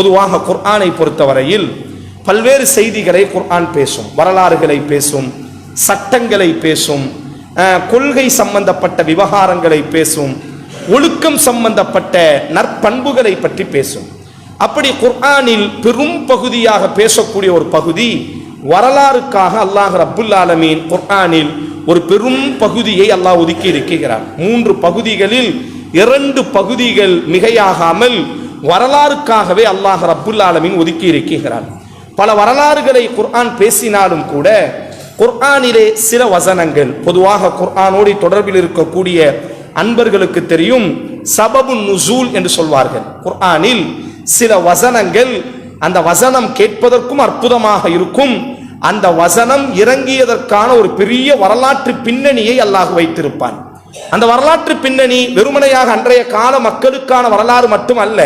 பொதுவாக குர்ஆனை பொறுத்தவரையில் பல்வேறு செய்திகளை குர்ஆன் பேசும் வரலாறுகளை பேசும் சட்டங்களை பேசும் கொள்கை சம்பந்தப்பட்ட விவகாரங்களை பேசும் ஒழுக்கம் சம்பந்தப்பட்ட நற்பண்புகளை பற்றி பேசும். அப்படி குர்ஆனில் பெரும் பகுதியாக பேசக்கூடிய ஒரு பகுதி வரலாறுக்காக அல்லாஹ் அப்துல் ஆலமீன் குர்ஆனில் ஒரு பெரும் பகுதியை அல்லாஹ் ஒதுக்கி இருக்கிறார். மூன்று பகுதிகளில் இரண்டு பகுதிகள் மிகையாகாமல் வரலாறுக்காகவே அல்லாஹ் ரப்புல் அலமின் ஒதுக்கி இருக்கிறார் பல வரலாறுகளை குர்ஆன் பேசினாலும் கூட குர்ஆனிலே சில வசனங்கள் பொதுவாக குர்ஆனோடு தொடர்பில் இருக்கக்கூடிய அன்பர்களுக்கு தெரியும் சபபு நுசூல் என்று சொல்வார்கள். குர்ஆனில் சில வசனங்கள் அந்த வசனம் கேட்பதற்கும் அற்புதமாக இருக்கும் அந்த வசனம் இறங்கியதற்கான ஒரு பெரிய வரலாற்று பின்னணியை அல்லாஹ் வைத்திருப்பான். அந்த வரலாற்று பின்னணி வெறுமனையாக அன்றைய கால மக்களுக்கான வரலாறு மட்டும் அல்ல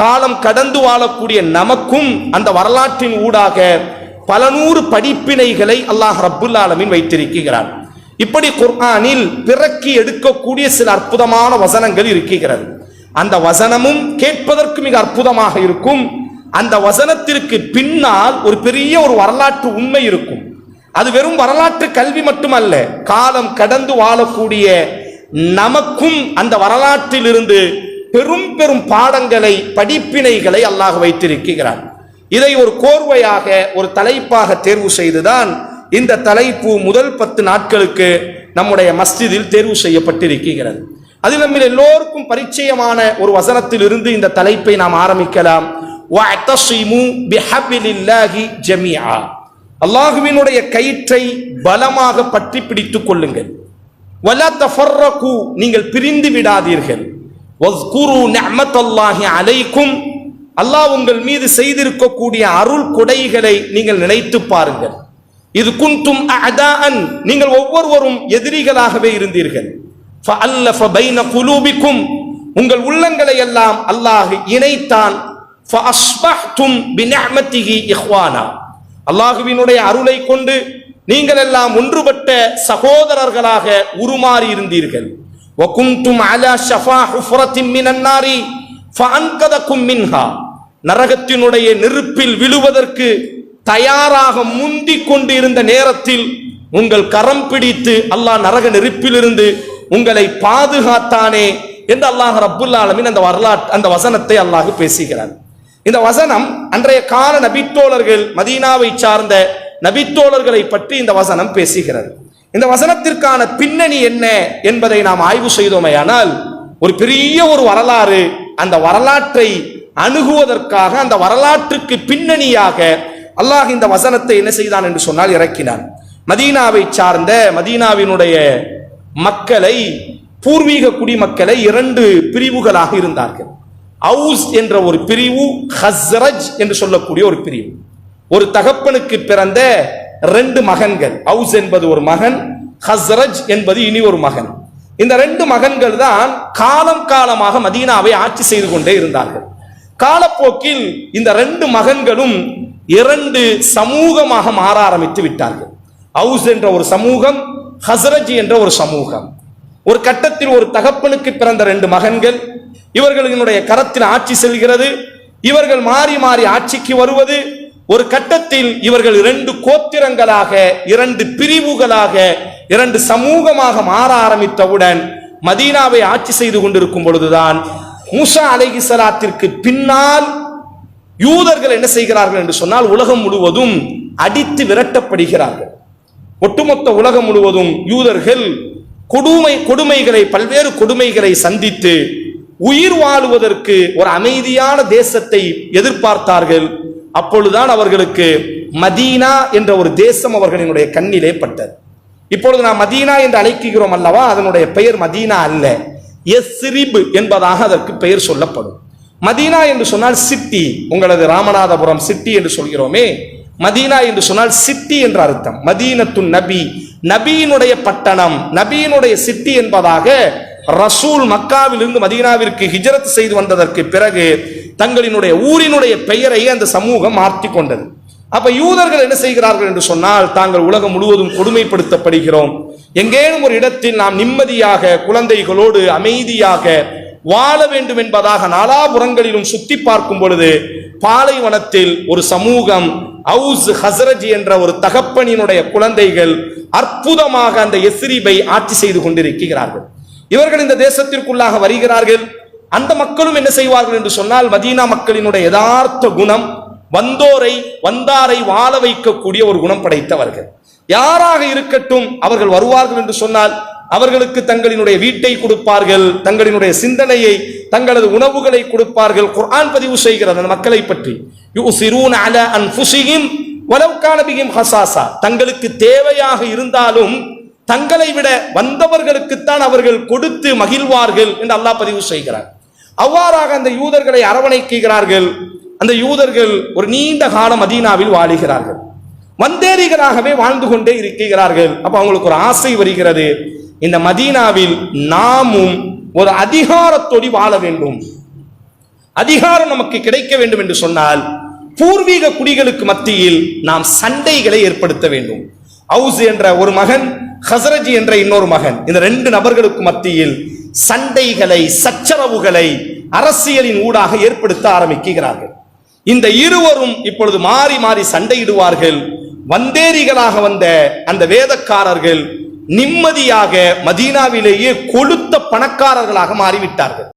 காலம் கடந்து வாழக்கூடிய நமக்கும் அந்த வரலாற்றின் ஊடாக பல நூறு படிப்பினைகளை அல்லாஹ் ரப்புல் ஆலமின் வைத்திருக்கிறார் இப்படி குர்ஆனில் பிறக்கி எடுக்கக்கூடிய சில அற்புதமான வசனங்கள் இருக்கிறது அந்த வசனமும் கேட்பதற்கு மிக அற்புதமாக இருக்கும். அந்த வசனத்திற்கு பின்னால் ஒரு பெரிய ஒரு வரலாற்று உண்மை இருக்கும். அது வெறும் வரலாற்று கல்வி மட்டுமல்ல காலம் கடந்து வாழக்கூடிய நமக்கும் அந்த வரலாற்றிலிருந்து பெரும் பெரும் பாடங்களை படிப்பினைகளை அல்லாஹ் வைத்திருக்கிறான். இதை ஒரு கோர்வையாக ஒரு தலைப்பாக தேர்வு செய்துதான் இந்த தலைப்பு முதல் பத்து நாட்களுக்கு நம்முடைய மஸ்ஜிதில் தேர்வு செய்யப்பட்டிருக்கிறது. அது நம்ம எல்லோருக்கும் பரிச்சயமான ஒரு வசனத்தில் இருந்து இந்த தலைப்பை நாம் ஆரம்பிக்கலாம். அல்லாஹுவினுடைய கயிற்றை பலமாக பற்றி பிடித்துக் கொள்ளுங்கள். நீங்கள் பிரிந்து விடாதீர்கள். அலைக்கும். அல்லாஹ் உங்கள் மீது செய்திருக்கக்கூடிய அருள் கொடைகளை நீங்கள் நினைத்து பாருங்கள். இது குன்தும் அதான் நீங்கள் ஒவ்வொருவரும் எதிரிகளாகவே இருந்தீர்கள். குலூபிக்கும் உங்கள் உள்ளங்களை எல்லாம் அல்லாஹ் இணைத்தான். அல்லாஹுவினுடைய அருளை கொண்டு நீங்கள் எல்லாம் ஒன்றுபட்ட சகோதரர்களாக உருமாறி இருந்தீர்கள். وَكُنْتُمْ عَلَى شَفَا حُفْرَةٍ مِّنَ النَّارِ فَأَنْقَذَكُم مِّنْهَا நரகத்தினுடைய நெருப்பில் விழுவதற்கு தயாராக முந்திக் கொண்டு இருந்த நேரத்தில் உங்கள் கரம் பிடித்து அல்லாஹ் நரக நெருப்பிலிருந்து உங்களை பாதுகாத்தானே என்று அல்லாஹ் ரப்புல் ஆலமீன் அந்த வரலாற்று அந்த வசனத்தை அல்லாஹ் பேசுகிறார் இந்த வசனம் அன்றைய கால நபித்தோழர்கள் மதீனாவை சார்ந்த நபித்தோழர்களை பற்றி இந்த வசனம் பேசுகிறது இந்த வசனத்திற்கான பின்னணி என்ன என்பதை நாம் ஆய்வு செய்தோமேயானால் ஒரு பெரிய ஒரு வரலாறு அந்த வரலாற்றை அணுகுவதற்காக அந்த வரலாற்றுக்கு பின்னணியாக அல்லாஹ் இந்த வசனத்தை என்ன செய்தான் என்று சொன்னால் இறக்கினான். மதீனாவை சார்ந்த மதீனாவினுடைய மக்களை பூர்வீக குடிமக்களை இரண்டு பிரிவுகளாக இருந்தார்கள். அவுஸ் என்ற ஒரு பிரிவு ஹஸ்ரஜ் என்று சொல்லக்கூடிய ஒரு பிரிவு. ஒரு தகப்பனுக்கு பிறந்த ரெண்டு மகன்கள். அவுஸ் என்பது ஒரு மகன் ஹஸ்ரஜ் என்பது இனி ஒரு மகன். இந்த ரெண்டு மகன்கள் தான் காலம் காலமாக மதீனாவை ஆட்சி செய்து கொண்டே இருந்தார்கள். காலப்போக்கில் இந்த ரெண்டு மகன்களும் இரண்டு சமூகமாக மாற ஆரம்பித்து விட்டார்கள். அவுஸ் என்ற ஒரு சமூகம் ஹஸ்ரஜ் என்ற ஒரு சமூகம். ஒரு கட்டத்தில் ஒரு தகப்பனுக்கு பிறந்த ரெண்டு மகன்கள் இவர்களினுடைய கரத்தில் ஆட்சி செல்கிறது இவர்கள் மாறி மாறி ஆட்சிக்கு வருவது ஒரு கட்டத்தில் இவர்கள் இரண்டு கோத்திரங்களாக இரண்டு பிரிவுகளாக இரண்டு சமூகமாக மாற ஆரம்பித்தவுடன் மதீனாவை ஆட்சி செய்து கொண்டிருக்கும் பொழுதுதான் மூசா அலைஹிஸ்ஸலாத்திற்கு பின்னால் யூதர்கள் என்ன செய்கிறார்கள் என்று சொன்னால் உலகம் முழுவதும் அடித்து விரட்டப்படுகிறார்கள். ஒட்டுமொத்த உலகம் முழுவதும் யூதர்கள் கொடுமை கொடுமைகளை பல்வேறு கொடுமைகளை சந்தித்து உயிர் வாழுவதற்கு ஒரு அமைதியான தேசத்தை எதிர்பார்த்தார்கள். அப்பொழுதுதான் அவர்களுக்கு மதீனா என்ற ஒரு தேசம் அவர்களினுடைய கண்ணிலே பட்டது. இப்பொழுது நாம் மதீனா என்று அழைக்கிறோம் அல்லவா? அதனுடைய பெயர் மதீனா அல்ல. எஸ்ரிபு என்பதாக அதற்கு பெயர் சொல்லப்படும். மதீனா என்று சொன்னால் சிட்டி உங்களது ராமநாதபுரம் சிட்டி என்று சொல்கிறோமே. மதீனா என்று சொன்னால் சிட்டி என்ற அர்த்தம். மதீனத்து நபி நபியினுடைய பட்டணம் நபியினுடைய சிட்டி என்பதாக ரசூல் மக்காவிலிருந்து மதீனாவிற்கு ஹிஜரத் செய்து வந்ததற்கு பிறகு தங்களினுடைய ஊரினுடைய பெயரை அந்த சமூகம் மாற்றி கொண்டது. அப்ப யூதர்கள் என்ன செய்கிறார்கள் என்று சொன்னால் தாங்கள் உலகம் முழுவதும் கொடுமைப்படுத்தப்படுகிறோம். எங்கேனும் ஒரு இடத்தில் நாம் நிம்மதியாக குழந்தைகளோடு அமைதியாக வாழ வேண்டும் என்பதாக நாலாபுறங்களிலும் சுத்தி பார்க்கும் பொழுது பாலைவனத்தில் ஒரு சமூகம் அவுஸ் ஹசரஜி என்ற ஒரு தகப்பனினுடைய குழந்தைகள் அற்புதமாக அந்த எஸ்ரீபை ஆட்சி செய்து கொண்டிருக்கிறார்கள். இவர்கள் இந்த தேசத்திற்குள்ளாக வருகிறார்கள். அந்த மக்களும் என்ன செய்வார்கள் என்று சொன்னால் மதீனா மக்களினுடைய யதார்த்த குணம் வந்தோரை வந்தாரை வாழ வைக்கக்கூடிய ஒரு குணம் படைத்தவர்கள். யாராக இருக்கட்டும் அவர்கள் வருவார்கள் என்று சொன்னால் அவர்களுக்கு தங்களினுடைய வீட்டை கொடுப்பார்கள் தங்களினுடைய சிந்தனையை தங்களது உணவுகளை கொடுப்பார்கள் குர்ஆன் பதிவு செய்கிறது அந்த மக்களை பற்றி. ஹசாசா. தங்களுக்கு தேவையாக இருந்தாலும் தங்களை விட வந்தவர்களுக்குத்தான் அவர்கள் கொடுத்து மகிழ்வார்கள் என்று அல்லாஹ் பதிவு செய்கிறார் அவ்வாறாக அந்த யூதர்களை அரவணைக்கிறார்கள். அந்த யூதர்கள் ஒரு நீண்ட காலம் மதீனாவில் வாழுகிறார்கள். வந்தேரிகளாகவே வாழ்ந்து கொண்டே இருக்கிறார்கள். அப்ப அவங்களுக்கு ஒரு ஆசை வருகிறது. இந்த மதீனாவில் நாமும் ஒரு அதிகாரத்தோடி வாழ வேண்டும். அதிகாரம் நமக்கு கிடைக்க வேண்டும் என்று சொன்னால் பூர்வீக குடிகளுக்கு மத்தியில் நாம் சண்டைகளை ஏற்படுத்த வேண்டும். ஹவுஸ் என்ற ஒரு மகன் ஹசரஜி என்ற இன்னொரு மகன். இந்த ரெண்டு நபர்களுக்கு மத்தியில் சண்டைகளை சச்சரவுகளை அரசியலின் ஊடாக ஏற்படுத்த ஆரம்பிக்கிறார்கள். இந்த இருவரும் இப்பொழுது மாறி மாறி சண்டையிடுவார்கள். வந்தேரிகளாக வந்த அந்த வேதக்காரர்கள் நிம்மதியாக மதீனாவிலேயே கொளுத்த பணக்காரர்களாக மாறிவிட்டார்கள்.